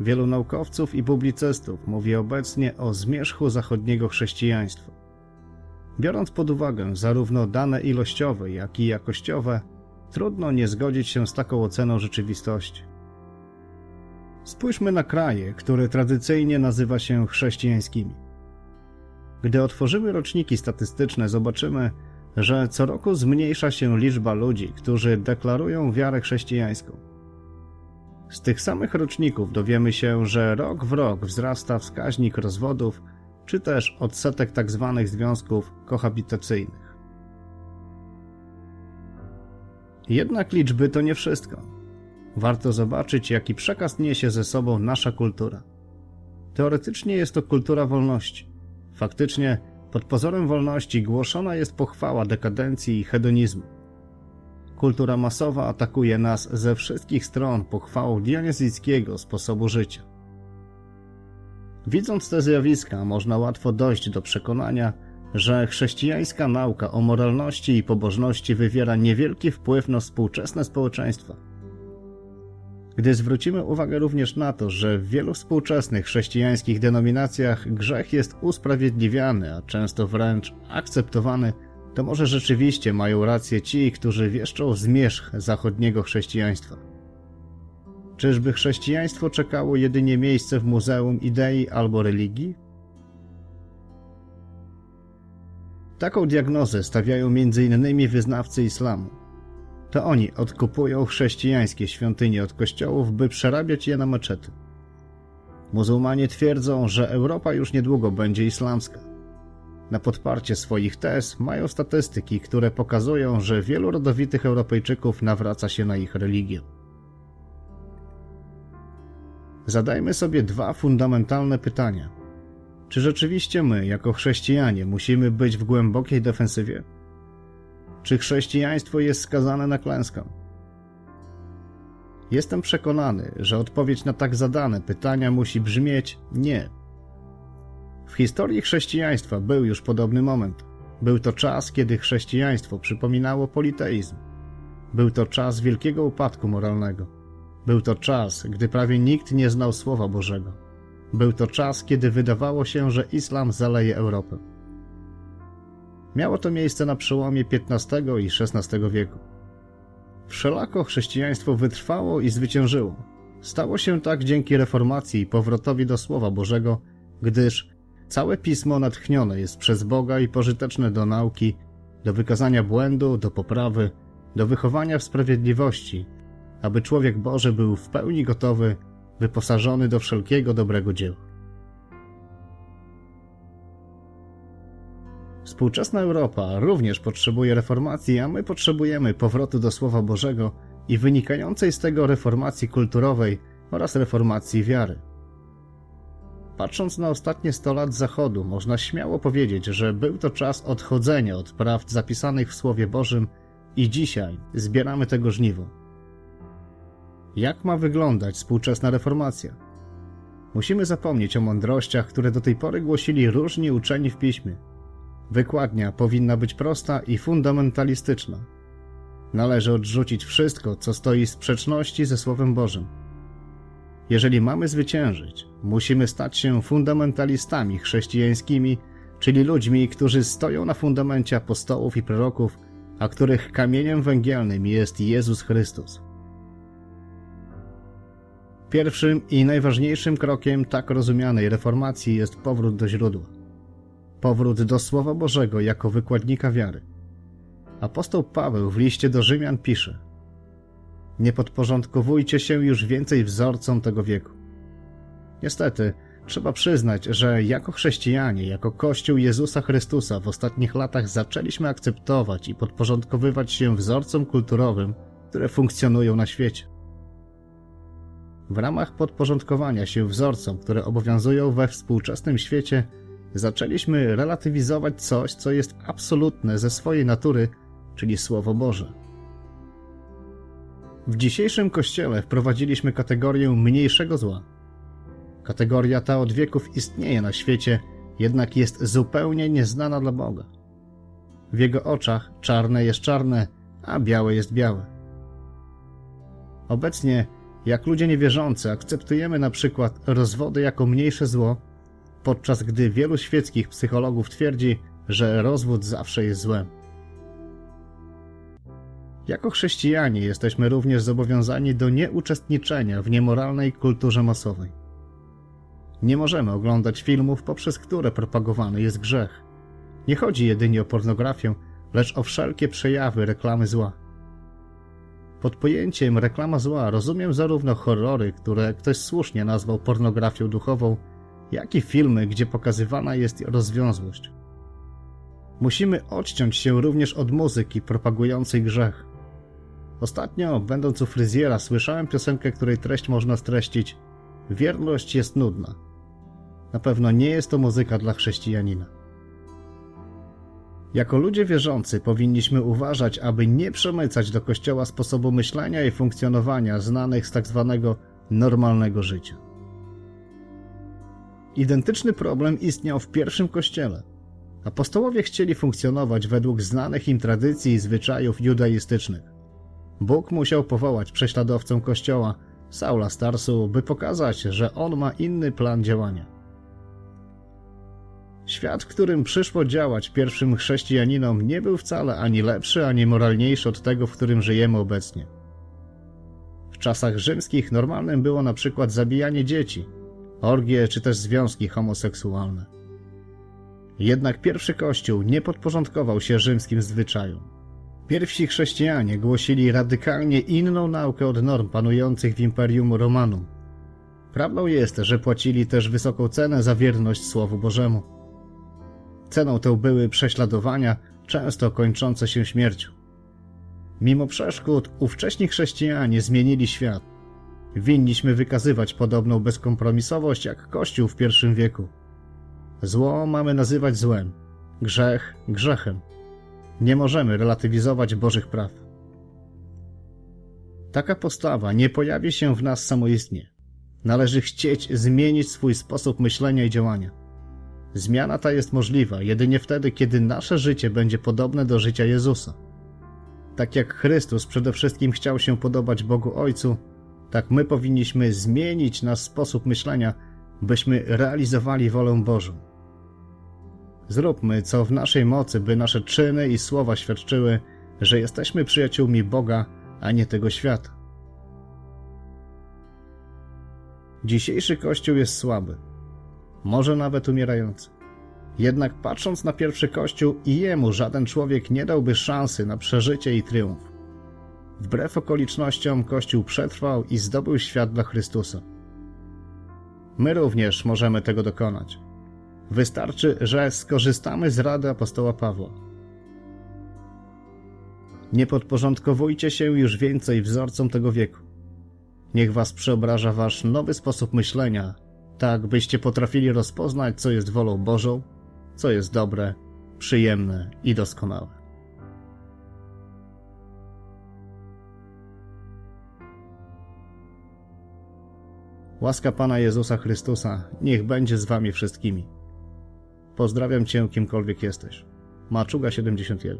Wielu naukowców i publicystów mówi obecnie o zmierzchu zachodniego chrześcijaństwa. Biorąc pod uwagę zarówno dane ilościowe, jak i jakościowe, trudno nie zgodzić się z taką oceną rzeczywistości. Spójrzmy na kraje, które tradycyjnie nazywa się chrześcijańskimi. Gdy otworzymy roczniki statystyczne, zobaczymy, że co roku zmniejsza się liczba ludzi, którzy deklarują wiarę chrześcijańską. Z tych samych roczników dowiemy się, że rok w rok wzrasta wskaźnik rozwodów, czy też odsetek tzw. związków kohabitacyjnych. Jednak liczby to nie wszystko. Warto zobaczyć, jaki przekaz niesie ze sobą nasza kultura. Teoretycznie jest to kultura wolności. Faktycznie, pod pozorem wolności głoszona jest pochwała dekadencji i hedonizmu. Kultura masowa atakuje nas ze wszystkich stron pochwałą dionizyjskiego sposobu życia. Widząc te zjawiska, można łatwo dojść do przekonania, że chrześcijańska nauka o moralności i pobożności wywiera niewielki wpływ na współczesne społeczeństwa. Gdy zwrócimy uwagę również na to, że w wielu współczesnych chrześcijańskich denominacjach grzech jest usprawiedliwiany, a często wręcz akceptowany, to może rzeczywiście mają rację ci, którzy wieszczą zmierzch zachodniego chrześcijaństwa. Czyżby chrześcijaństwo czekało jedynie miejsce w muzeum idei albo religii? Taką diagnozę stawiają m.in. wyznawcy islamu. To oni odkupują chrześcijańskie świątynie od kościołów, by przerabiać je na meczety. Muzułmanie twierdzą, że Europa już niedługo będzie islamska. Na podparcie swoich tez mają statystyki, które pokazują, że wielu rodowitych Europejczyków nawraca się na ich religię. Zadajmy sobie dwa fundamentalne pytania. Czy rzeczywiście my, jako chrześcijanie, musimy być w głębokiej defensywie? Czy chrześcijaństwo jest skazane na klęskę? Jestem przekonany, że odpowiedź na tak zadane pytania musi brzmieć nie. W historii chrześcijaństwa był już podobny moment. Był to czas, kiedy chrześcijaństwo przypominało politeizm. Był to czas wielkiego upadku moralnego. Był to czas, gdy prawie nikt nie znał Słowa Bożego. Był to czas, kiedy wydawało się, że islam zaleje Europę. Miało to miejsce na przełomie XV i XVI wieku. Wszelako chrześcijaństwo wytrwało i zwyciężyło. Stało się tak dzięki reformacji i powrotowi do Słowa Bożego, gdyż całe pismo natchnione jest przez Boga i pożyteczne do nauki, do wykazania błędu, do poprawy, do wychowania w sprawiedliwości, aby człowiek Boży był w pełni gotowy, wyposażony do wszelkiego dobrego dzieła. Współczesna Europa również potrzebuje reformacji, a my potrzebujemy powrotu do Słowa Bożego i wynikającej z tego reformacji kulturowej oraz reformacji wiary. Patrząc na ostatnie 100 lat Zachodu, można śmiało powiedzieć, że był to czas odchodzenia od prawd zapisanych w Słowie Bożym i dzisiaj zbieramy tego żniwo. Jak ma wyglądać współczesna reformacja? Musimy zapomnieć o mądrościach, które do tej pory głosili różni uczeni w piśmie. Wykładnia powinna być prosta i fundamentalistyczna. Należy odrzucić wszystko, co stoi w sprzeczności ze Słowem Bożym. Jeżeli mamy zwyciężyć, musimy stać się fundamentalistami chrześcijańskimi, czyli ludźmi, którzy stoją na fundamencie apostołów i proroków, a których kamieniem węgielnym jest Jezus Chrystus. Pierwszym i najważniejszym krokiem tak rozumianej reformacji jest powrót do źródła. Powrót do Słowa Bożego jako wykładnika wiary. Apostoł Paweł w liście do Rzymian pisze: Nie podporządkowujcie się już więcej wzorcom tego wieku. Niestety, trzeba przyznać, że jako chrześcijanie, jako Kościół Jezusa Chrystusa w ostatnich latach zaczęliśmy akceptować i podporządkowywać się wzorcom kulturowym, które funkcjonują na świecie. W ramach podporządkowania się wzorcom, które obowiązują we współczesnym świecie, zaczęliśmy relatywizować coś, co jest absolutne ze swojej natury, czyli Słowo Boże. W dzisiejszym kościele wprowadziliśmy kategorię mniejszego zła. Kategoria ta od wieków istnieje na świecie, jednak jest zupełnie nieznana dla Boga. W jego oczach czarne jest czarne, a białe jest białe. Obecnie Jak ludzie niewierzący akceptujemy na przykład rozwody jako mniejsze zło, podczas gdy wielu świeckich psychologów twierdzi, że rozwód zawsze jest złem. Jako chrześcijanie jesteśmy również zobowiązani do nieuczestniczenia w niemoralnej kulturze masowej. Nie możemy oglądać filmów, poprzez które propagowany jest grzech. Nie chodzi jedynie o pornografię, lecz o wszelkie przejawy reklamy zła. Pod pojęciem reklama zła rozumiem zarówno horrory, które ktoś słusznie nazwał pornografią duchową, jak i filmy, gdzie pokazywana jest rozwiązłość. Musimy odciąć się również od muzyki propagującej grzech. Ostatnio, będąc u fryzjera, słyszałem piosenkę, której treść można streścić: Wierność jest nudna. Na pewno nie jest to muzyka dla chrześcijanina. Jako ludzie wierzący powinniśmy uważać, aby nie przemycać do kościoła sposobu myślenia i funkcjonowania znanych z tak zwanego normalnego życia. Identyczny problem istniał w pierwszym kościele. Apostołowie chcieli funkcjonować według znanych im tradycji i zwyczajów judaistycznych. Bóg musiał powołać prześladowcę kościoła, Saula Starsu, by pokazać, że on ma inny plan działania. Świat, w którym przyszło działać pierwszym chrześcijaninom, nie był wcale ani lepszy, ani moralniejszy od tego, w którym żyjemy obecnie. W czasach rzymskich normalnym było na przykład zabijanie dzieci, orgie czy też związki homoseksualne. Jednak pierwszy kościół nie podporządkował się rzymskim zwyczajom. Pierwsi chrześcijanie głosili radykalnie inną naukę od norm panujących w Imperium Romanum. Prawdą jest, że płacili też wysoką cenę za wierność Słowu Bożemu. Ceną tą były prześladowania, często kończące się śmiercią. Mimo przeszkód, ówcześni chrześcijanie zmienili świat. Winniśmy wykazywać podobną bezkompromisowość jak Kościół w I wieku. Zło mamy nazywać złem, grzech grzechem. Nie możemy relatywizować Bożych praw. Taka postawa nie pojawi się w nas samoistnie. Należy chcieć zmienić swój sposób myślenia i działania. Zmiana ta jest możliwa jedynie wtedy, kiedy nasze życie będzie podobne do życia Jezusa. Tak jak Chrystus przede wszystkim chciał się podobać Bogu Ojcu, tak my powinniśmy zmienić nasz sposób myślenia, byśmy realizowali wolę Bożą. Zróbmy co w naszej mocy, by nasze czyny i słowa świadczyły, że jesteśmy przyjaciółmi Boga, a nie tego świata. Dzisiejszy Kościół jest słaby, może nawet umierający. Jednak patrząc na pierwszy Kościół i jemu żaden człowiek nie dałby szansy na przeżycie i triumf. Wbrew okolicznościom Kościół przetrwał i zdobył świat dla Chrystusa. My również możemy tego dokonać. Wystarczy, że skorzystamy z rady apostoła Pawła. Nie podporządkowujcie się już więcej wzorcom tego wieku. Niech was przeobraża wasz nowy sposób myślenia, tak byście potrafili rozpoznać, co jest wolą Bożą, co jest dobre, przyjemne i doskonałe. Łaska Pana Jezusa Chrystusa niech będzie z wami wszystkimi. Pozdrawiam Cię, kimkolwiek jesteś. Maczuga 71